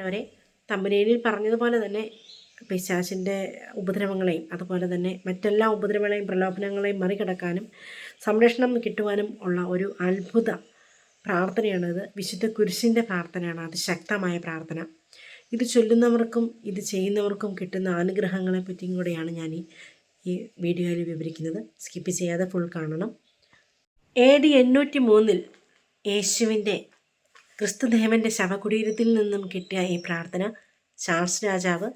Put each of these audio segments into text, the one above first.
അവരെ തമ്പനയിൽ പറഞ്ഞതുപോലെ തന്നെ പിശാചിന്റെ ഉപദ്രവങ്ങളെയും അതുപോലെ തന്നെ മറ്റെല്ലാ ഉപദ്രവങ്ങളെയും പ്രലോഭനങ്ങളെയും മറികടക്കാനും സംരക്ഷണം കിട്ടുവാനും ഉള്ള ഒരു അത്ഭുത പ്രാർത്ഥനയാണിത്. വിശുദ്ധ കുരിശിന്റെ പ്രാർത്ഥനയാണ് അത് ശക്തമായ പ്രാർത്ഥന. ഇത് ചൊല്ലുന്നവർക്കും ഇത് ചെയ്യുന്നവർക്കും കിട്ടുന്ന അനുഗ്രഹങ്ങളെ പറ്റിയും കൂടെയാണ് ഞാൻ ഈ ഈ വീഡിയോയിൽ വിവരിക്കുന്നത്. സ്കിപ്പ് ചെയ്യാതെ ഫുൾ കാണണം. എ ഡി എണ്ണൂറ്റി മൂന്നിൽ യേശുവിന്റെ ക്രിസ്തുദേവന്റെ ശവകുടീരത്തിൽ നിന്നും കിട്ടിയ ഈ പ്രാർത്ഥന ചാൾസ് രാജാവ്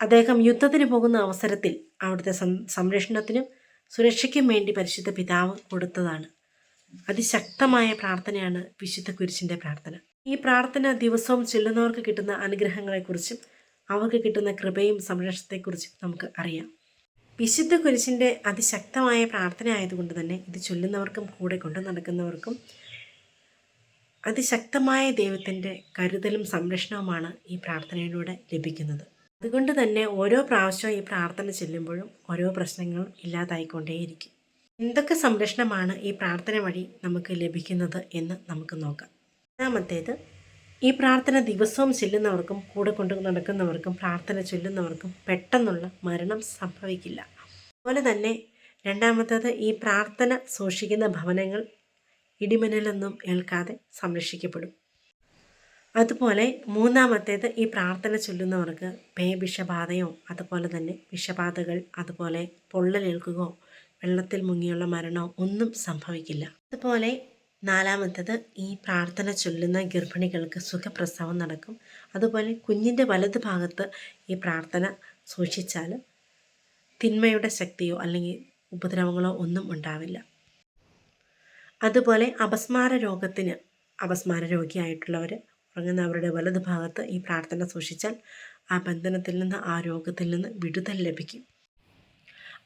അദ്ദേഹം യുദ്ധത്തിന് പോകുന്ന അവസരത്തിൽ അവിടുത്തെ സംരക്ഷണത്തിനും സുരക്ഷയ്ക്കും വേണ്ടി പരിശുദ്ധ പിതാവ് കൊടുത്തതാണ്. അതിശക്തമായ പ്രാർത്ഥനയാണ് വിശുദ്ധ കുരിശിന്റെ പ്രാർത്ഥന. ഈ പ്രാർത്ഥന ദിവസവും ചെല്ലുന്നവർക്ക് കിട്ടുന്ന അനുഗ്രഹങ്ങളെക്കുറിച്ചും അവർക്ക് കിട്ടുന്ന കൃപയും സംരക്ഷണത്തെക്കുറിച്ചും നമുക്ക് അറിയാം. വിശുദ്ധ കുരിശിന്റെ അതിശക്തമായ പ്രാർത്ഥന ആയതുകൊണ്ട് തന്നെ ഇത് ചൊല്ലുന്നവർക്കും കൂടെ കൊണ്ടു നടക്കുന്നവർക്കും അതിശക്തമായ ദൈവത്തിന്റെ കരുതലും സംരക്ഷണവുമാണ് ഈ പ്രാർത്ഥനയിലൂടെ ലഭിക്കുന്നത്. അതുകൊണ്ട് തന്നെ ഓരോ പ്രാവശ്യവും ഈ പ്രാർത്ഥന ചെല്ലുമ്പോഴും ഓരോ പ്രശ്നങ്ങളും ഇല്ലാതായിക്കൊണ്ടേയിരിക്കും. എന്തൊക്കെ സംരക്ഷണമാണ് ഈ പ്രാർത്ഥന വഴി നമുക്ക് ലഭിക്കുന്നത് എന്ന് നമുക്ക് നോക്കാം. ഒന്നാമത്തേത് ഈ പ്രാർത്ഥന ദിവസവും ചെല്ലുന്നവർക്കും കൂടെ കൊണ്ടു നടക്കുന്നവർക്കും പ്രാർത്ഥന ചൊല്ലുന്നവർക്കും പെട്ടെന്നുള്ള മരണം സംഭവിക്കില്ല. അതുപോലെ തന്നെ രണ്ടാമത്തേത് ഈ പ്രാർത്ഥന സൂക്ഷിക്കുന്ന ഭവനങ്ങൾ ഇടിമിന്നലൊന്നും ഏൽക്കാതെ സംരക്ഷിക്കപ്പെടും. അതുപോലെ മൂന്നാമത്തേത് ഈ പ്രാർത്ഥന ചൊല്ലുന്നവർക്ക് പേ വിഷബാധയോ അതുപോലെ തന്നെ വിഷബാധകൾ അതുപോലെ പൊള്ളലേൽക്കുകയോ വെള്ളത്തിൽ മുങ്ങിയുള്ള മരണമോ ഒന്നും സംഭവിക്കില്ല. അതുപോലെ നാലാമത്തേത് ഈ പ്രാർത്ഥന ചൊല്ലുന്ന ഗർഭിണികൾക്ക് സുഖപ്രസവം നടക്കും. അതുപോലെ കുഞ്ഞിന്റെ വലത് ഭാഗത്ത് ഈ പ്രാർത്ഥന സൂക്ഷിച്ചാൽ തിന്മയുടെ ശക്തിയോ അല്ലെങ്കിൽ ഉപദ്രവങ്ങളോ ഒന്നും ഉണ്ടാവില്ല. അതുപോലെ അപസ്മാര രോഗത്തിന് അപസ്മാര രോഗിയായിട്ടുള്ളവർ ഉറങ്ങുന്ന അവരുടെ വലത് ഭാഗത്ത് ഈ പ്രാർത്ഥന സൂക്ഷിച്ചാൽ ആ ബന്ധനത്തിൽ നിന്ന് ആ രോഗത്തിൽ നിന്ന് വിടുതൽ ലഭിക്കും.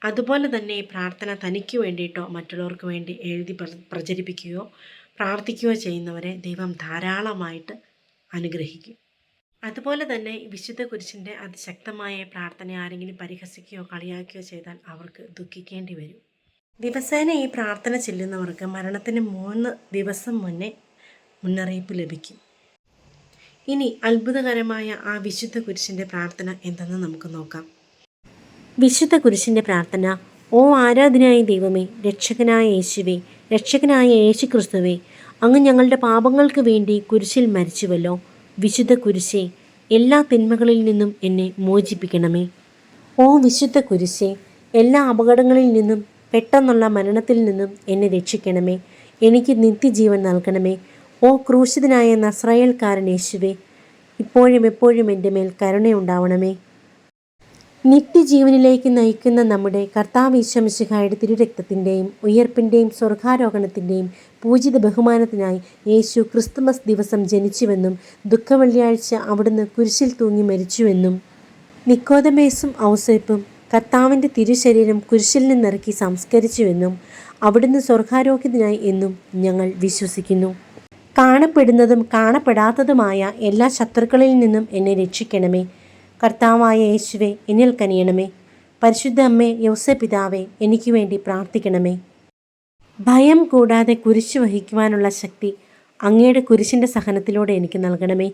അതുപോലെ തന്നെ ഈ പ്രാർത്ഥന തനിക്ക് വേണ്ടിയിട്ടോ മറ്റുള്ളവർക്ക് വേണ്ടി എഴുതി പ്ര- പ്രചരിപ്പിക്കുകയോ പ്രാർത്ഥിക്കുകയോ ചെയ്യുന്നവരെ ദൈവം ധാരാളമായിട്ട് അനുഗ്രഹിക്കും. അതുപോലെ തന്നെ വിശുദ്ധ കുരിശിന്റെ അതിശക്തമായ പ്രാർത്ഥന ആരെങ്കിലും പരിഹസിക്കുകയോ കളിയാക്കുകയോ ചെയ്താൽ അവർക്ക് ദുഃഖിക്കേണ്ടി വരും. ദിവസേന ഈ പ്രാർത്ഥന ചെല്ലുന്നവർക്ക് മരണത്തിന് മൂന്ന് ദിവസം മുന്നേ മുന്നറിയിപ്പ് ലഭിക്കും. ഇനി അത്ഭുതകരമായ ആ വിശുദ്ധ കുരിശിന്റെ പ്രാർത്ഥന എന്തെന്ന് നമുക്ക് നോക്കാം. വിശുദ്ധ കുരിശിന്റെ പ്രാർത്ഥന ഓ ആരാധനായ ദൈവമേ രക്ഷകനായ യേശുവേ രക്ഷകനായ യേശു ക്രിസ്തുവേ അങ്ങ് ഞങ്ങളുടെ പാപങ്ങൾക്ക് വേണ്ടി കുരിശിൽ മരിച്ചുവല്ലോ. വിശുദ്ധ കുരിശേ എല്ലാ തിന്മകളിൽ നിന്നും എന്നെ മോചിപ്പിക്കണമേ. ഓ വിശുദ്ധ കുരിശേ എല്ലാ അപകടങ്ങളിൽ നിന്നും പെട്ടെന്നുള്ള മരണത്തിൽ നിന്നും എന്നെ രക്ഷിക്കണമേ. എനിക്ക് നിത്യജീവൻ നൽകണമേ. ഓ ക്രൂശിതനായ നസ്രയേൽക്കാരൻ യേശുവേ ഇപ്പോഴും എപ്പോഴും എന്റെ മേൽ കരുണയുണ്ടാവണമേ നിത്യജീവനിലേക്ക് നയിക്കുന്ന നമ്മുടെ കർത്താവ് ഈശ്വമിശിഹായുടെ തിരുരക്തത്തിന്റെയും ഉയർപ്പിന്റെയും സ്വർഗാരോഹണത്തിന്റെയും പൂജിത ബഹുമാനത്തിനായി യേശു ക്രിസ്തുമസ് ദിവസം ജനിച്ചുവെന്നും ദുഃഖവെള്ളിയാഴ്ച അവിടുന്ന് കുരിശിൽ തൂങ്ങി മരിച്ചുവെന്നും നിക്കോദമേസും ഔസേപ്പും കർത്താവിന്റെ തിരുശരീരം കുരിശിൽ നിന്നിറക്കി സംസ്കരിച്ചുവെന്നും അവിടുന്ന് സ്വർഗാരോഗ്യത്തിനായി എന്നും ഞങ്ങൾ വിശ്വസിക്കുന്നു. കാണപ്പെടുന്നതും കാണപ്പെടാത്തതുമായ എല്ലാ ശത്രുക്കളിൽ നിന്നും എന്നെ രക്ഷിക്കണമേ. കർത്താവായ യേശുവെ എന്നിൽ കനിയണമേ. പരിശുദ്ധ അമ്മേ യൗസ പിതാവേ എനിക്ക് വേണ്ടി പ്രാർത്ഥിക്കണമേ. ഭയം കൂടാതെ കുരിശ് വഹിക്കുവാനുള്ള ശക്തി അങ്ങയുടെ കുരിശിന്റെ സഹനത്തിലൂടെ എനിക്ക് നൽകണമേ.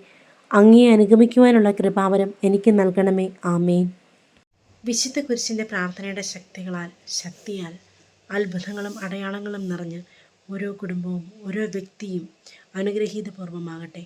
അങ്ങയെ അനുഗമിക്കുവാനുള്ള കൃപാവരം എനിക്ക് നൽകണമേ. ആമേൻ. വിശുദ്ധ കുരിശിന്റെ പ്രാർത്ഥനയുടെ ശക്തികളാൽ ശക്തിയാൽ അത്ഭുതങ്ങളും അടയാളങ്ങളും നിറഞ്ഞ് ഓരോ കുടുംബവും ഓരോ വ്യക്തിയും അനുഗ്രഹീതപൂർവമാകട്ടെ